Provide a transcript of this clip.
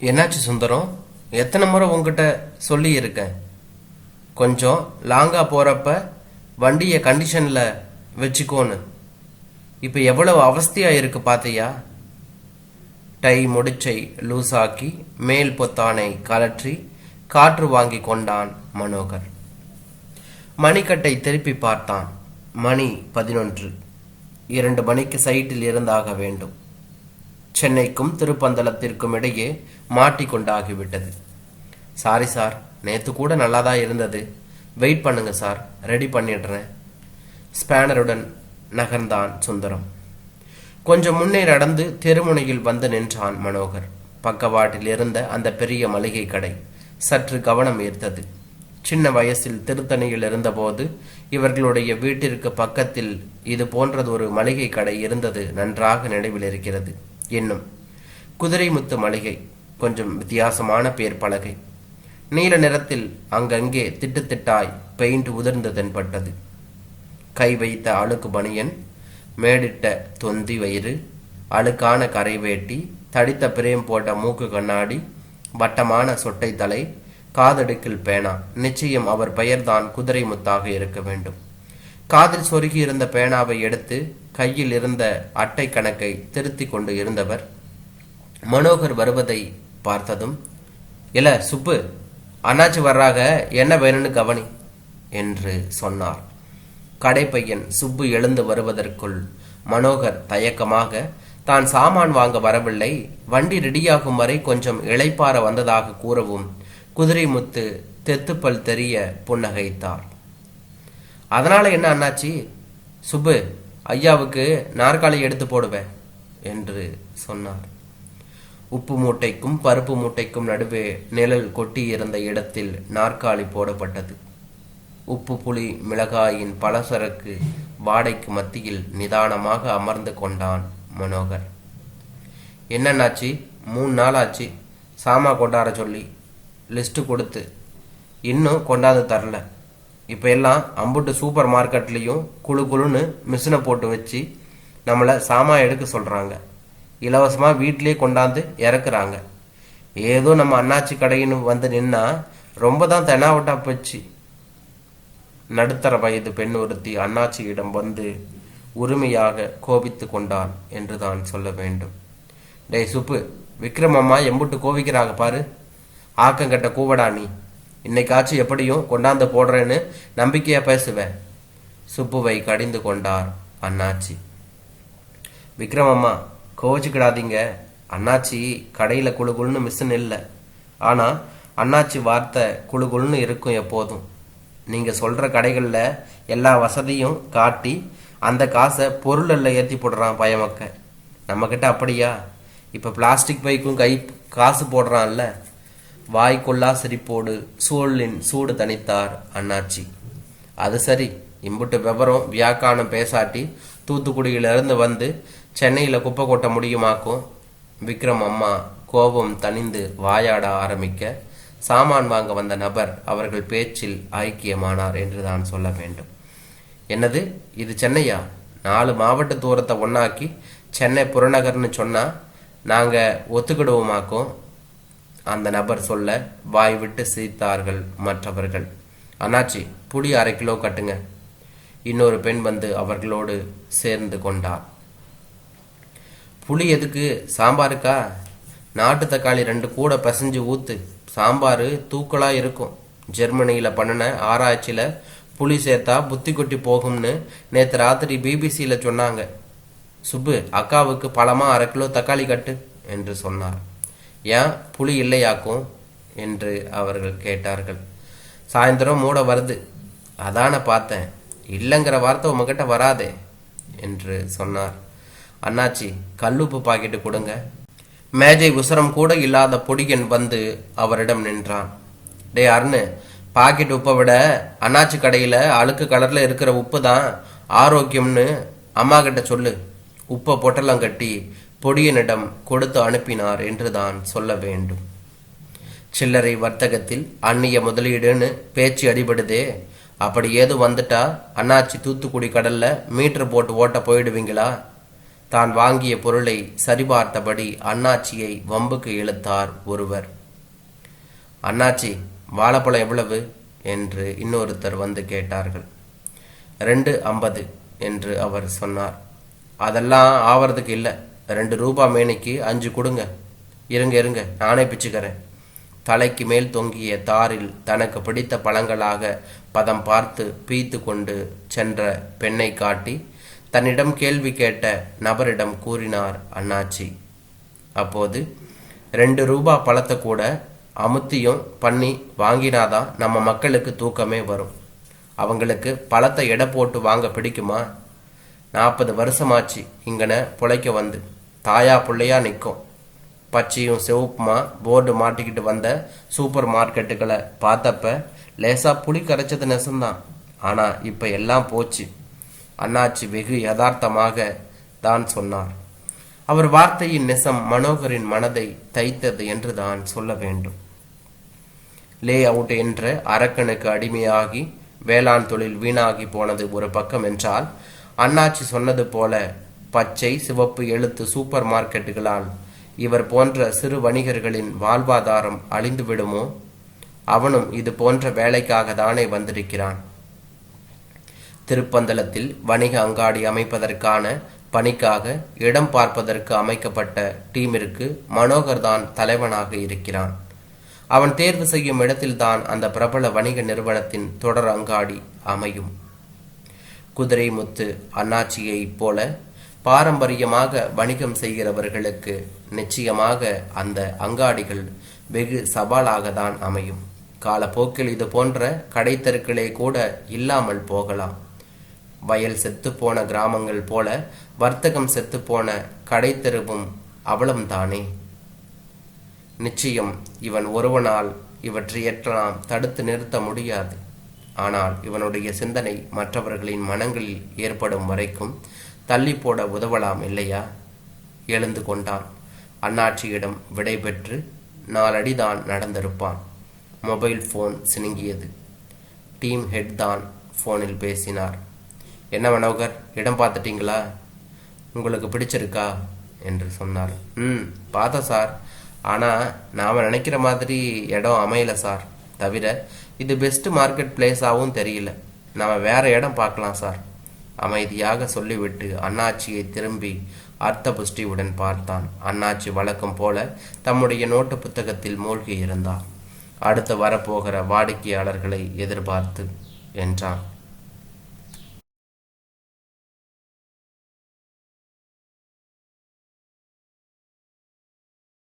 என்னாச்சு சுந்தரம்? எத்தனை முறை உங்ககிட்ட சொல்லியிருக்கேன் கொஞ்சம் லாங்காக போகிறப்ப வண்டியை கண்டிஷனில் வச்சுக்கோன்னு. இப்போ எவ்வளவு அவஸ்தையாக இருக்கு பார்த்தியா டை முடிச்சை லூசாக்கி மேல் பொத்தானை கலற்றி காற்று வாங்கி கொண்டான் மனோகர். மணிக்கட்டை திருப்பி பார்த்தான். மணி பதினொன்று. இரண்டு மணிக்கு சைட்டில் இருந்தாக வேண்டும். சென்னைக்கும் திருப்பந்தலத்திற்கும் இடையே மாட்டிக்கொண்டாகிவிட்டது. சாரி சார் நேத்து கூட நல்லா தான் இருந்தது. வெயிட் பண்ணுங்க சார் ரெடி பண்ணிடுறேன். ஸ்பேனருடன் நகர்ந்தான் சுந்தரம். கொஞ்சம் முன்னே நடந்து தெருமுனையில் வந்து நின்றான் மனோகர். பக்கவாட்டில் இருந்த அந்த பெரிய மளிகை கடை சற்று கவனம் ஈர்த்தது. சின்ன வயசில் திருத்தணியில் இருந்தபோது இவர்களுடைய வீட்டிற்கு பக்கத்தில் இது போன்றது ஒரு மளிகை கடை இருந்தது நன்றாக நினைவில் இருக்கிறது. இன்னும் குதிரைமுத்து மளிகை கொஞ்சம் வித்தியாசமான பேர் பலகை. நீல நிறத்தில் அங்கங்கே திட்டுத்திட்டாய் பெயிண்ட் உதிர்ந்து தென்பட்டது. கை வைத்த அழுக்கு பனியன் மேடிட்ட தொந்தி வயிறு அழுக்கான கரை வேட்டி தடித்த பிரேம் போட்ட மூக்கு கண்ணாடி வட்டமான சொட்டை தலை காதடுக்கில் பேனா. நிச்சயம் அவர் பெயர்தான் குதிரை முத்தாக இருக்க வேண்டும். காதில் சொருகி இருந்த பேனாவை எடுத்து கையில் இருந்த அட்டை கணக்கை திருத்திக் கொண்டு இருந்தவர் மனோகர் வருவதை பார்த்ததும் இல்ல சுப்பு அண்ணாச்சி வர்றாக என்ன வேணும்னு கவனி என்று சொன்னார். கடைப்பையன் சுப்பு எழுந்து வருவதற்குள் மனோகர் தயக்கமாக தான் சாமான் வாங்க வரவில்லை வண்டி ரெடியாகும் வரை கொஞ்சம் இளைப்பாற வந்ததாக கூறவும் குதிரை முத்து தெத்துப்பல் தெரிய புன்னகைத்தார். அதனால் என்ன அண்ணாச்சி? சுப்பு ஐயாவுக்கு நாற்காலி எடுத்து போடுவேன் என்று சொன்னார். உப்பு மூட்டைக்கும் பருப்பு மூட்டைக்கும் நடுவே நிழல் கொட்டி இருந்த இடத்தில் நாற்காலி போடப்பட்டது. உப்பு புளி மிளகாயின் பலசரக்கு வாடைக்கு மத்தியில் நிதானமாக அமர்ந்து கொண்டான் மனோகர். என்னன்னாச்சு மூணு நாள் ஆச்சு. சாமா கொண்டாட சொல்லி லிஸ்ட்டு கொடுத்து. இன்னும் கொண்டாந்து தரல. இப்போ எல்லாம் அம்புட்டு சூப்பர் மார்க்கெட்லேயும் குழு குழுன்னு மிஷினை போட்டு வச்சு நம்மளை சாமா எடுக்க சொல்கிறாங்க இலவசமாக வீட்டிலே கொண்டாந்து இறக்குறாங்க. ஏதோ நம்ம அண்ணாச்சி கடையின்னு வந்து நின்னா ரொம்ப தான் தெனாவட்டா போச்சு. நடுத்தர வயது பெண் ஒருத்தி அண்ணாச்சியிடம் வந்து உரிமையாக கோபித்து கொண்டான் என்று தான் சொல்ல வேண்டும். டேய் சுப்பு விக்ரமம்மா எம்புட்டு கோவிக்கிறாங்க பாரு. ஆக்கங்கட்ட கூவடா நீ. இன்னைக்காச்சும் எப்படியும் கொண்டாந்து போடுறேன்னு நம்பிக்கையா பேசுவேன். சுப்புவை கடிந்து கொண்டார் அண்ணாச்சி. விக்ரம் அம்மா கோவிச்சுக்கிடாதீங்க. அண்ணாச்சி கடையில் குழு குழுன்னு மிஷின் இல்லை. ஆனால் அண்ணாச்சி வார்த்தை குழு குழுன்னு இருக்கும் எப்போதும். நீங்கள் சொல்கிற கடைகளில் எல்லா வசதியும் காட்டி அந்த காசை பொருளில் ஏற்றி போடுறான் பயமக்க. நம்மக்கிட்ட அப்படியா? இப்போ பிளாஸ்டிக் பைக்கும் கை காசு போடுறான்ல. வாய்க்கொள்ளா சிரிப்போடு சூழலின் சூடு தணித்தார் அண்ணாச்சி. அது சரி இம்புட்டு விவரம் வியாக்கானம் பேசாட்டி தூத்துக்குடியிலிருந்து வந்து சென்னையில் குப்பை கொட்ட முடியுமாக்கும்? விக்ரம் அம்மா கோபம் தணிந்து வாயாட ஆரம்பிக்க சாமான் வாங்க வந்த நபர் அவர்கள் பேச்சில் ஐக்கியமானார் என்று தான் சொல்ல வேண்டும். என்னது இது சென்னையா? நாலு மாவட்ட தூரத்தை ஒன்றாக்கி சென்னை புறநகர்னு சொன்னா நாங்கள் ஒத்துக்கிடுவோமாக்கும்? அந்த நபர் சொல்ல வாய் விட்டு சிரித்தார்கள் மற்றவர்கள். அண்ணாச்சி புளி அரை கிலோ கட்டுங்க. இன்னொரு பெண் வந்து அவர்களோடு சேர்ந்து கொண்டார் புளி எதுக்கு? சாம்பாருக்கா நாட்டு தக்காளி ரெண்டு கூட பிசைஞ்சு ஊத்து. சாம்பார் தூக்கலா இருக்கும். ஜெர்மனியில் பண்ணின ஆராய்ச்சியில் புளி சேர்த்தா புத்தி கொட்டி போகும்னு நேற்று ராத்திரி பிபிசியில் சொன்னாங்க. சுப்பு அக்காவுக்கு பழமா அரை கிலோ தக்காளி கட்டு என்று சொன்னார். ஏன் புளி இல்லையாக்கும்? என்று அவர்கள் கேட்டார்கள். சாயந்தரம் மூட வருது. அதான பார்த்தேன். இல்லைங்கிற வார்த்தை உங்ககிட்ட வராதே என்று சொன்னார். அண்ணாச்சி கல்லுப்பு பாக்கெட்டு கொடுங்க. மேஜை உசரம் கூட இல்லாத பொடியன் வந்து அவரிடம் நின்றான். டே அருண் பாக்கெட் உப்பை விட அண்ணாச்சி கடையில் அழுக்கு கலரில் இருக்கிற உப்பு தான் ஆரோக்கியம்னு அம்மா கிட்ட சொல்லு. உப்பை பொட்டலம் கட்டி பொடியனிடம் கொடுத்து அனுப்பினார் என்று தான் சொல்ல வேண்டும். சில்லறை வர்த்தகத்தில் அந்நிய முதலீடுன்னு பேச்சு அடிபடுதே. அப்படி ஏது வந்துட்டா அண்ணாச்சி தூத்துக்குடி கடல்ல மீட்டர் போட்டு ஓட்ட போயிடுவீங்களா? தான் வாங்கிய பொருளை சரிபார்த்தபடி அண்ணாச்சியை வம்புக்கு இழுத்தார் ஒருவர். அண்ணாச்சி வாழைப்பழம் எவ்வளவு? என்று இன்னொருத்தர் வந்து கேட்டார்கள். ரெண்டு ஐம்பது என்று அவர் சொன்னார். அதெல்லாம் ஆவறதுக்கு இல்லை. ரெண்டு ரூபா மேனிக்கு அஞ்சு கொடுங்க. இருங்க இருங்க நானே பிச்சுக்கிறேன். தலைக்கு மேல் தொங்கிய தாரில் தனக்கு பிடித்த பழங்களாக பதம் பார்த்து பீத்து கொண்டு சென்ற பெண்ணை காட்டி தன்னிடம் கேள்வி கேட்ட நபரிடம் கூறினார் அண்ணாச்சி. அப்போது ரெண்டு ரூபா பழத்தை கூட அமுத்தியும் பண்ணி வாங்கினாதான் நம்ம மக்களுக்கு தூக்கமே வரும். அவங்களுக்கு பழத்தை எடை போட்டு வாங்க பிடிக்குமா? நாற்பது வருஷமாச்சு இங்கன பிழைக்க வந்து. தாயா பிள்ளையா நிற்கும் பச்சையும் சிவப்புமா போர்டு மாட்டிக்கிட்டு வந்த சூப்பர் மார்க்கெட்டுகளை பார்த்தப்ப லேசாக புளி கரைச்சது நெசம்தான் ஆனால் இப்போ எல்லாம் போச்சு. அண்ணாச்சி வெகு யதார்த்தமாக தான் சொன்னார். அவர் வார்த்தையின் நெசம் மனோகரின் மனதை தைத்தது என்று தான் சொல்ல வேண்டும். லே அவுட் என்ற அரக்கனுக்கு அடிமையாகி வேளாண் தொழில் வீணாகி போனது ஒரு பக்கம் என்றால் அண்ணாச்சி சொன்னது போல பச்சை சிவப்பு எழுத்து சூப்பர் மார்க்கெட்டுகளால் இவர் போன்ற சிறு வணிகர்களின் வாழ்வாதாரம் அழிந்து விடுமோ அவனும் இது போன்ற வேலைக்காக தானே வந்திருக்கிறான். திருப்பந்தலத்தில் வணிக அங்காடி அமைப்பதற்கான பணிக்காக இடம் பார்ப்பதற்கு அமைக்கப்பட்ட டீமிற்கு மனோகர் தான் தலைவனாக இருக்கிறான். அவன் தேர்வு செய்யும் இடத்தில்தான் அந்த பிரபல வணிக நிறுவனத்தின் தொடர் அங்காடி அமையும். குதிரை முத்து அண்ணாச்சியைப் போல பாரம்பரியமாக வணிகம் செய்கிறவர்களுக்கு நிச்சயமாக அந்த அங்காடிகள் வெகு சவாலாக தான் அமையும். காலப்போக்கில் இது போன்ற கடைத்தெருக்களே கூட இல்லாமல் போகலாம். வயல் செத்துப்போன கிராமங்கள் போல வர்த்தகம் செத்துப்போன கடைத்தெருவும் அவலம்தானே? நிச்சயம் இவன் ஒருவனால் இவற்றையெல்லாம் தடுத்து நிறுத்த முடியாது. ஆனால் இவனுடைய சிந்தனை மற்றவர்களின் மனங்களில் ஏற்படும் வரைக்கும் தள்ளி போட உதவலாம் இல்லையா? எழுந்து கொண்டான். அண்ணாச்சியிடம் விடைபெற்று நாலடி நாலடிதான் நடந்திருப்பான். மொபைல் ஃபோன் சினுங்கியது. டீம் ஹெட் தான் ஃபோனில் பேசினார். என்ன மனோகர் இடம் பார்த்துட்டீங்களா? உங்களுக்கு பிடிச்சிருக்கா? என்று சொன்னார். ம் பார்த்தோம் சார். ஆனால் நாம் நினைக்கிற மாதிரி இடம் அமையல சார். தவிர இது பெஸ்ட் மார்க்கெட் பிளேஸாகவும் தெரியல. நாம் வேற இடம் பார்க்கலாம் சார். அமைதியாக சொல்லிவிட்டு அண்ணாச்சியை திரும்பி அர்த்த புஷ்டியுடன் பார்த்தான். அண்ணாச்சி வழக்கம் போல தம்முடைய நோட்டு புத்தகத்தில் மூழ்கி இருந்தார் அடுத்து வரப்போகிற வாடிக்கையாளர்களை எதிர்பார்த்து என்றான்.